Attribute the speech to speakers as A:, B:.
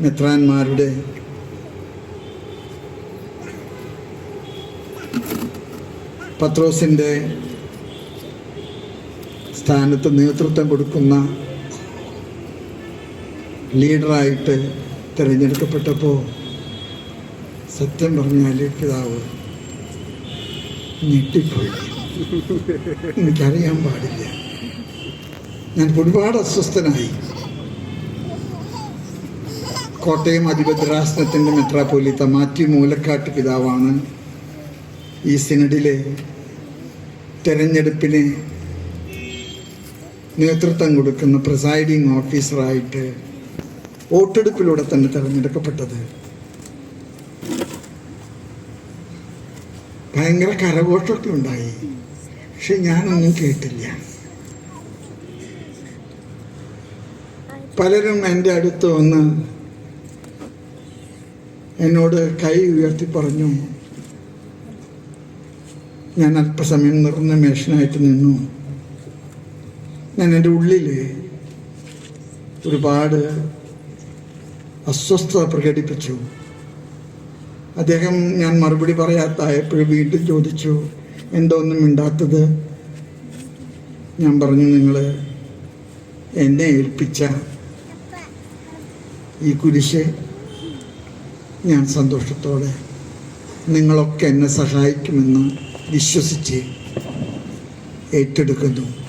A: മെത്രാന്മാരുടെ പത്രോസിന്റെ സ്ഥാനത്ത് നേതൃത്വം കൊടുക്കുന്ന ലീഡറായിട്ട് തിരഞ്ഞെടുക്കപ്പെട്ടപ്പോൾ സത്യം പറഞ്ഞാൽ പിതാവ് ഞെട്ടിപ്പോയി. എനിക്കറിയാൻ പാടില്ല. ഞാൻ ഒരുപാട് അസ്വസ്ഥനായി. കോട്ടയം അതിഭദ്രാസനത്തിന്റെ മെത്രാപ്പോലിത്ത മാറ്റി മൂലക്കാട്ട് പിതാവാണ് ഈ സിനഡിലെ തെരഞ്ഞെടുപ്പിന് നേതൃത്വം കൊടുക്കുന്ന പ്രിസൈഡിങ് ഓഫീസറായിട്ട് വോട്ടെടുപ്പിലൂടെ തന്നെ തിരഞ്ഞെടുക്കപ്പെട്ടത്. ഭയങ്കര കരഘോഷമൊക്കെ ഉണ്ടായി പക്ഷെ ഞാനൊന്നും കേട്ടില്ല. പലരും എന്റെ അടുത്ത് വന്ന് എന്നോട് കൈ ഉയർത്തി പറഞ്ഞു ഞാൻ അല്പസമയം നിർനിമേഷനായിട്ട് നിന്നു. ഞാൻ എന്റെ ഉള്ളിൽ ഒരുപാട് അസ്വസ്ഥത പ്രകടിപ്പിച്ചു. അദ്ദേഹം ഞാൻ മറുപടി പറയാത്തായപ്പോഴും വീണ്ടും ചോദിച്ചു എന്തോ ഒന്നും മിണ്ടാത്തത്? ഞാൻ പറഞ്ഞു നിങ്ങൾ എന്നെ ഏൽപ്പിച്ച ഈ കുരിശ് ഞാൻ സന്തോഷത്തോടെ നിങ്ങളൊക്കെ എന്നെ സഹായിക്കുമെന്ന് വിശ്വസിച്ച് ഏറ്റെടുക്കുന്നു.